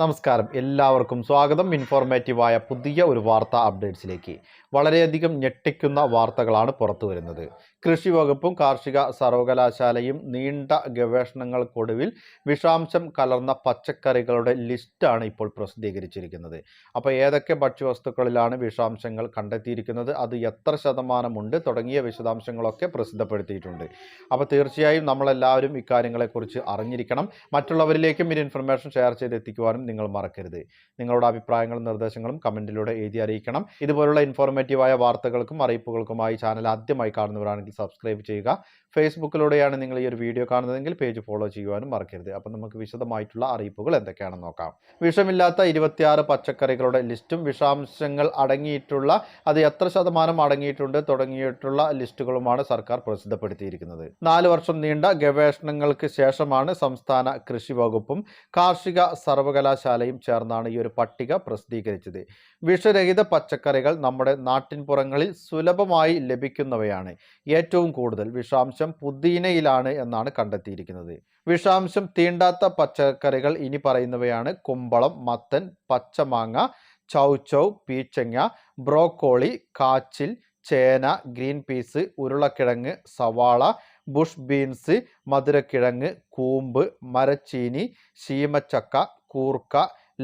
നമസ്കാരം. എല്ലാവർക്കും സ്വാഗതം. ഇൻഫോർമേറ്റീവായ പുതിയ ഒരു വാർത്താ അപ്ഡേറ്റ്സിലേക്ക്. വളരെയധികം ഞെട്ടിക്കുന്ന വാർത്തകളാണ് പുറത്തു വരുന്നത്. കൃഷി വകുപ്പും കാർഷിക സർവകലാശാലയും നീണ്ട ഗവേഷണങ്ങൾക്കൊടുവിൽ വിഷാംശം കലർന്ന പച്ചക്കറികളുടെ ലിസ്റ്റാണ് ഇപ്പോൾ പ്രസിദ്ധീകരിച്ചിരിക്കുന്നത്. അപ്പോൾ ഏതൊക്കെ ഭക്ഷ്യവസ്തുക്കളിലാണ് വിഷാംശങ്ങൾ കണ്ടെത്തിയിരിക്കുന്നത്? അത് എത്ര ശതമാനമുണ്ട്? തുടങ്ങിയ വിശദാംശങ്ങളൊക്കെ പ്രസിദ്ധപ്പെടുത്തിയിട്ടുണ്ട്. അപ്പോൾ തീർച്ചയായും നമ്മളെല്ലാവരും ഇക്കാര്യങ്ങളെക്കുറിച്ച് അറിഞ്ഞിരിക്കണം. മറ്റുള്ളവരിലേക്കും ഈ ഇൻഫർമേഷൻ ഷെയർ ചെയ്ത് എത്തിക്കുവാനും നിങ്ങൾ മറക്കരുത്. നിങ്ങളുടെ അഭിപ്രായങ്ങളും നിർദ്ദേശങ്ങളും കമന്റിലൂടെ എഴുതി അറിയിക്കണം. ഇതുപോലുള്ള ഇൻഫോർമേറ്റീവായ വാർത്തകൾക്കും അറിയിപ്പുകൾക്കുമായി ചാനൽ ആദ്യമായി കാണുന്നവരാണെങ്കിൽ സബ്സ്ക്രൈബ് ചെയ്യുക. ഫേസ്ബുക്കിലൂടെയാണ് നിങ്ങൾ ഈ ഒരു വീഡിയോ കാണുന്നതെങ്കിൽ പേജ് ഫോളോ ചെയ്യുവാനും മറക്കരുത്. അപ്പം നമുക്ക് വിശദമായിട്ടുള്ള അറിയിപ്പുകൾ എന്തൊക്കെയാണെന്ന് നോക്കാം. വിഷമില്ലാത്ത ഇരുപത്തിയാറ് പച്ചക്കറികളുടെ ലിസ്റ്റും വിഷാംശങ്ങൾ അടങ്ങിയിട്ടുള്ള അത് എത്ര ശതമാനം അടങ്ങിയിട്ടുണ്ട് തുടങ്ങിയിട്ടുള്ള ലിസ്റ്റുകളുമാണ് സർക്കാർ പ്രസിദ്ധപ്പെടുത്തിയിരിക്കുന്നത്. നാല് വർഷം നീണ്ട ഗവേഷണങ്ങൾക്ക് ശേഷമാണ് സംസ്ഥാന കൃഷി വകുപ്പും കാർഷിക സർവകലാശാലയും ചേർന്നാണ് ഈ ഒരു പട്ടിക പ്രസിദ്ധീകരിച്ചത്. വിഷരഹിത പച്ചക്കറികൾ നമ്മുടെ നാട്ടിൻപുറങ്ങളിൽ സുലഭമായി ലഭിക്കുന്നവയാണ്. ഏറ്റവും കൂടുതൽ വിഷാംശം പുതിനയിലാണ് എന്നാണ് കണ്ടെത്തിയിരിക്കുന്നത്. വിഷാംശം തീണ്ടാത്ത പച്ചക്കറികൾ ഇനി പറയുന്നവയാണ് കുമ്പളം മത്തൻ പച്ചമാങ്ങ ചൗചൗ പീച്ചങ്ങ ബ്രോക്കോളി കാച്ചിൽ ചേന ഗ്രീൻ പീസ് ഉരുളക്കിഴങ്ങ് സവാള ബുഷ് ബീൻസ് മധുരക്കിഴങ്ങ് കൂമ്പ് മരച്ചീനി ശീമച്ചക്ക കൂർക്ക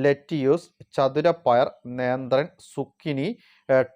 ലെറ്റിയൂസ് ചതുരപ്പയർ നേന്ത്രൻ സുക്കിനി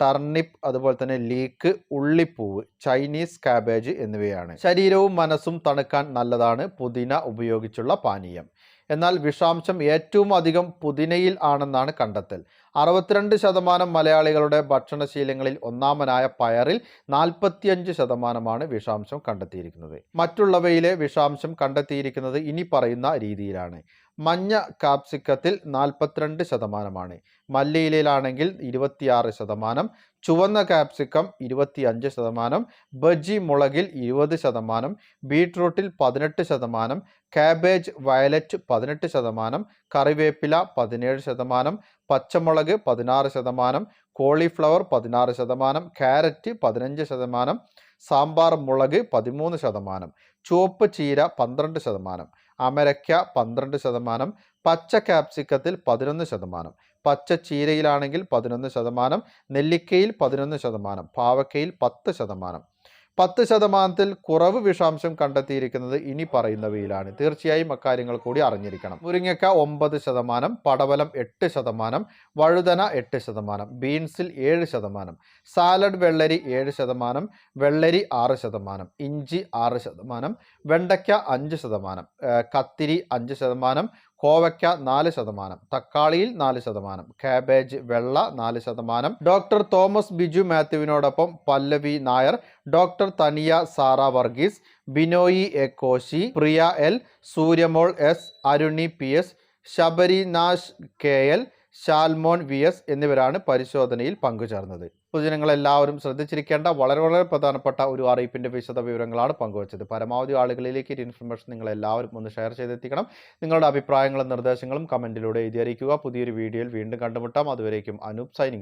ടർണിപ്പ് അതുപോലെ തന്നെ ലീക്ക് ഉള്ളിപ്പൂവ് ചൈനീസ് കാബേജ് എന്നിവയാണ്. ശരീരവും മനസ്സും തണുക്കാൻ നല്ലതാണ് പുതിന ഉപയോഗിച്ചുള്ള പാനീയം. എന്നാൽ വിഷാംശം ഏറ്റവും അധികം പുതിനയിൽ ആണെന്നാണ് കണ്ടെത്തൽ. അറുപത്തിരണ്ട് ശതമാനം മലയാളികളുടെ ഭക്ഷണശീലങ്ങളിൽ ഒന്നാമനായ പയറിൽ നാൽപ്പത്തിയഞ്ച് ശതമാനമാണ് വിഷാംശം കണ്ടെത്തിയിരിക്കുന്നത്. മറ്റുള്ളവയിലെ വിഷാംശം കണ്ടെത്തിയിരിക്കുന്നത് ഇനി പറയുന്ന രീതിയിലാണ്. മഞ്ഞ കാപ്സിക്കത്തിൽ നാൽപ്പത്തിരണ്ട് ശതമാനമാണ്. മല്ലിയിലയിലാണെങ്കിൽ ഇരുപത്തിയാറ് ശതമാനം. ചുവന്ന കാപ്സിക്കം ഇരുപത്തിയഞ്ച് ശതമാനം. ബജി മുളകിൽ ഇരുപത് ശതമാനം. ബീട്രൂട്ടിൽ പതിനെട്ട് ശതമാനം. കാബേജ് വയലറ്റ് പതിനെട്ട് ശതമാനം കറിവേപ്പില പതിനേഴ് ശതമാനം പച്ചമുളക് പതിനാറ് ശതമാനം കോളിഫ്ലവർ പതിനാറ് ശതമാനം ക്യാരറ്റ് പതിനഞ്ച് ശതമാനം സാമ്പാർ മുളക് പതിമൂന്ന് ശതമാനം ചുവപ്പ് ചീര പന്ത്രണ്ട് ശതമാനം അമരയ്ക്ക പന്ത്രണ്ട് ശതമാനം പച്ച കാപ്സിക്കത്തിൽ പതിനൊന്ന് ശതമാനം പച്ച ചീരയിലാണെങ്കിൽ പതിനൊന്ന് ശതമാനം നെല്ലിക്കയിൽ പതിനൊന്ന് ശതമാനം പാവക്കയിൽ പത്ത് ശതമാനം. പത്ത് ശതമാനത്തിൽ കുറവ് വിഷാംശം കണ്ടെത്തിയിരിക്കുന്നത് ഇനി പറയുന്നവയിലാണ്. തീർച്ചയായും അക്കാര്യങ്ങൾ കൂടി അറിഞ്ഞിരിക്കണം. മുരിങ്ങക്ക ഒമ്പത് ശതമാനം പടവലം എട്ട് ശതമാനം വഴുതന എട്ട് ശതമാനം ബീൻസിൽ ഏഴ് ശതമാനം സാലഡ് വെള്ളരി ഏഴ് ശതമാനം വെള്ളരി ആറ് ശതമാനം ഇഞ്ചി ആറ് ശതമാനം വെണ്ടയ്ക്ക അഞ്ച് ശതമാനം കത്തിരി അഞ്ച് ശതമാനം കോവയ്ക്ക നാല് ശതമാനം തക്കാളിയിൽ നാല് ശതമാനം കാബേജ് വെള്ള നാല് ശതമാനം. Doctor Thomas Biju മാത്യുവിനോടൊപ്പം Pallavi Nair doctor Tania Sara Varghese Binoy A Koshy Priya L Suryamol S Aruni P S Sabarinash K L Shalmon V S എന്നിവരാണ് പരിശോധനയിൽ പങ്കുചേർന്നത്. പൊതുജനങ്ങളെല്ലാവരും ശ്രദ്ധിച്ചിരിക്കേണ്ട വളരെ വളരെ പ്രധാനപ്പെട്ട ഒരു അറിയിപ്പിന്റെ വിശദ വിവരങ്ങളാണ് പങ്കുവച്ചത്. പരമാവധി ആളുകളിലേക്ക് ഈ ഇൻഫർമേഷൻ നിങ്ങൾ എല്ലാവരും ഒന്ന് ഷെയർ ചെയ്തെത്തിക്കണം. നിങ്ങളുടെ അഭിപ്രായങ്ങളും നിർദ്ദേശങ്ങളും കമന്റിലൂടെ എഴുതിയിരിക്കുക പുതിയൊരു വീഡിയോയിൽ വീണ്ടും കണ്ടുമുട്ടാം. അതുവരേക്കും അനൂപ് സൈനിങ്